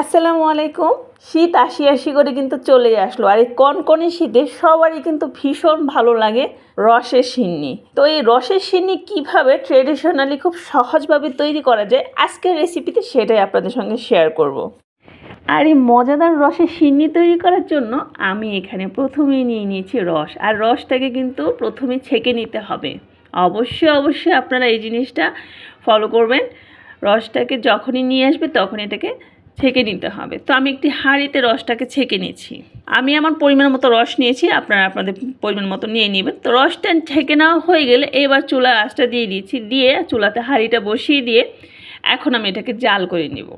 আসসালামু আলাইকুম। শীত আসি আসি করে কিন্তু চলে আসলো। আর এই কনকনে শীতে সবারই কিন্তু ভীষণ ভালো লাগে রসের সিন্নি। তো এই রসের সিন্নি কীভাবে ট্রেডিশনালি খুব সহজভাবে তৈরি করা যায়, আজকের রেসিপিতে সেটাই আপনাদের সঙ্গে শেয়ার করব। আর এই মজাদার রসের সিন্নি তৈরি করার জন্য আমি এখানে প্রথমেই নিয়ে নিয়েছি রস। আর রসটাকে কিন্তু প্রথমে ছেঁকে নিতে হবে। অবশ্যই অবশ্যই আপনারা এই জিনিসটা ফলো করবেন। রসটাকে যখনই নিয়ে আসবে তখন এটাকে ছেঁকে নিতে হবে। তো আমি একটি হাঁড়িতে রসটাকে ছেঁকে নিয়েছি। আমি আমার পরিমাণ মতো রস নিয়েছি, আপনারা আপনাদের পরিমাণ মতো নিয়ে নেবেন। তো রসটা ছেঁকে নেওয়া হয়ে গেলে এবার চুলা আঁচটা দিয়ে দিয়েছি, দিয়ে চুলাতে হাঁড়িটা বসিয়ে দিয়ে এখন আমি এটাকে জাল করে নিব।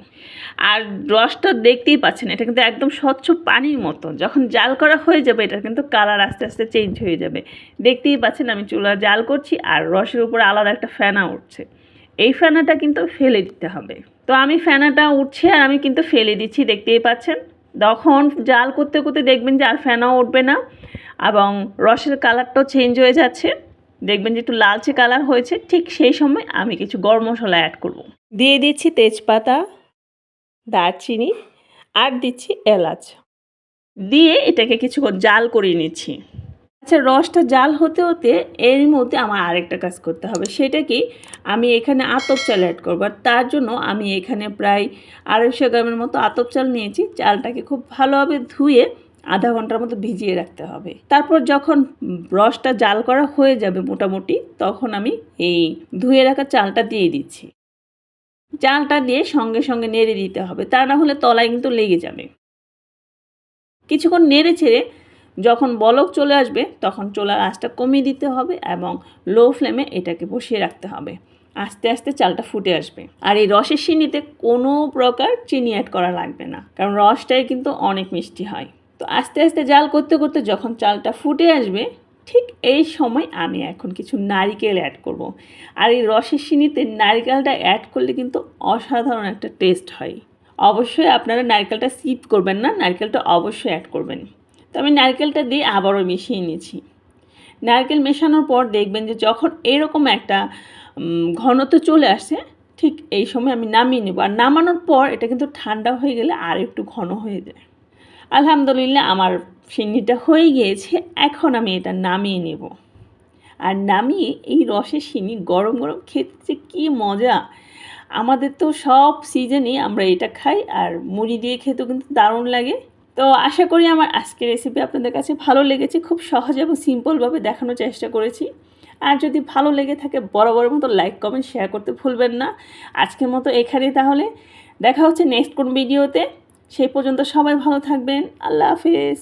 আর রসটা দেখতেই পাচ্ছেন, এটা কিন্তু একদম স্বচ্ছ পানির মতো। যখন জাল করা হয়ে যাবে এটা কিন্তু কালার আস্তে আস্তে চেঞ্জ হয়ে যাবে। দেখতেই পাচ্ছেন, আমি চুলা জাল করছি আর রসের উপরে আলাদা একটা ফেনা উঠছে। এই ফেনাটা কিন্তু ফেলে দিতে হবে। তো আমি ফেনাটা উঠছে আর আমি কিন্তু ফেলে দিচ্ছি, দেখতেই পাচ্ছেন? তখন জাল করতে করতে দেখবেন যে আর ফেনাও উঠবে না এবং রসের কালারটাও চেঞ্জ হয়ে যাচ্ছে। দেখবেন যে একটু লালচে কালার হয়েছে, ঠিক সেই সময় আমি কিছু গরম মশলা অ্যাড করব। দিয়ে দিচ্ছি তেজপাতা, দারচিনি আর দিচ্ছি এলাচ। দিয়ে এটাকে কিছুক্ষণ জাল করে নিচ্ছি। আচ্ছা রসটা জাল হতে হতে এর মধ্যে আমার আরেকটা কাজ করতে হবে। সেটা কি? আমি এখানে আতপ চাল অ্যাড করব। আর তার জন্য আমি এখানে প্রায় আড়াইশো গ্রামের মতো আতপ চাল নিয়েছি। চালটাকে খুব ভালোভাবে ধুয়ে আধা ঘণ্টার মতো ভিজিয়ে রাখতে হবে। তারপর যখন রসটা জাল করা হয়ে যাবে মোটামুটি, তখন আমি এই ধুয়ে রাখা চালটা দিয়ে দিচ্ছি। চালটা দিয়ে সঙ্গে সঙ্গে নেড়ে দিতে হবে। তা না হলে তলায় কিন্তু লেগে যাবে। কিছুক্ষণ নেড়ে ছেড়ে যখন বলক চলে আসবে, তখন চোলার আঁচটা কমিয়ে দিতে হবে এবং লো ফ্লেমে এটাকে বসিয়ে রাখতে হবে। আস্তে আস্তে চালটা ফুটে আসবে। আর এই রসের সিনিতে কোনো প্রকার চিনি অ্যাড করা লাগবে না, কারণ রসটাই কিন্তু অনেক মিষ্টি হয়। তো আস্তে আস্তে জাল করতে করতে যখন চালটা ফুটে আসবে, ঠিক এই সময় আমি এখন কিছু নারিকেল অ্যাড করব। আর এই রসের সিনিতে নারিকেলটা অ্যাড করলে কিন্তু অসাধারণ একটা টেস্ট হয়। অবশ্যই আপনারা নারকেলটা স্কিপ করবেন না, নারকেলটা অবশ্যই অ্যাড করবেন। তো আমি নারকেলটা দিয়ে আবারও মিশিয়ে নিয়েছি নারকেল মেশানোর পর দেখবেন যে যখন এরকম একটা ঘনত্ব চলে আসে ঠিক এই সময় আমি নামিয়ে নেব। আর নামানোর পর এটা কিন্তু ঠান্ডা হয়ে গেলে আর একটু ঘন হয়ে যায়। আলহামদুলিল্লাহ আমার সিন্নিটা হয়ে গিয়েছে, এখন আমি এটা নামিয়ে নেব। আর নামিয়ে এই রসের সিন্নি গরম গরম খেতে যে কী মজা! আমাদের তো সব সিজনে আমরা এটা খাই, আর মুড়ি দিয়ে খেতেও কিন্তু দারুণ লাগে। তো আশা করি আমার আজকের রেসিপি আপনাদের কাছে ভালো লেগেছে। খুব সহজ এবং সিম্পলভাবে দেখানোর চেষ্টা করেছি। আর যদি ভালো লেগে থাকে বড় বড় মতো লাইক কমেন্ট শেয়ার করতে ভুলবেন না। আজকের মতো এখানেই তাহলে। দেখা হচ্ছে নেক্সট কোন ভিডিওতে সেই পর্যন্ত সবাই ভালো থাকবেন। আল্লাহ হাফেজ।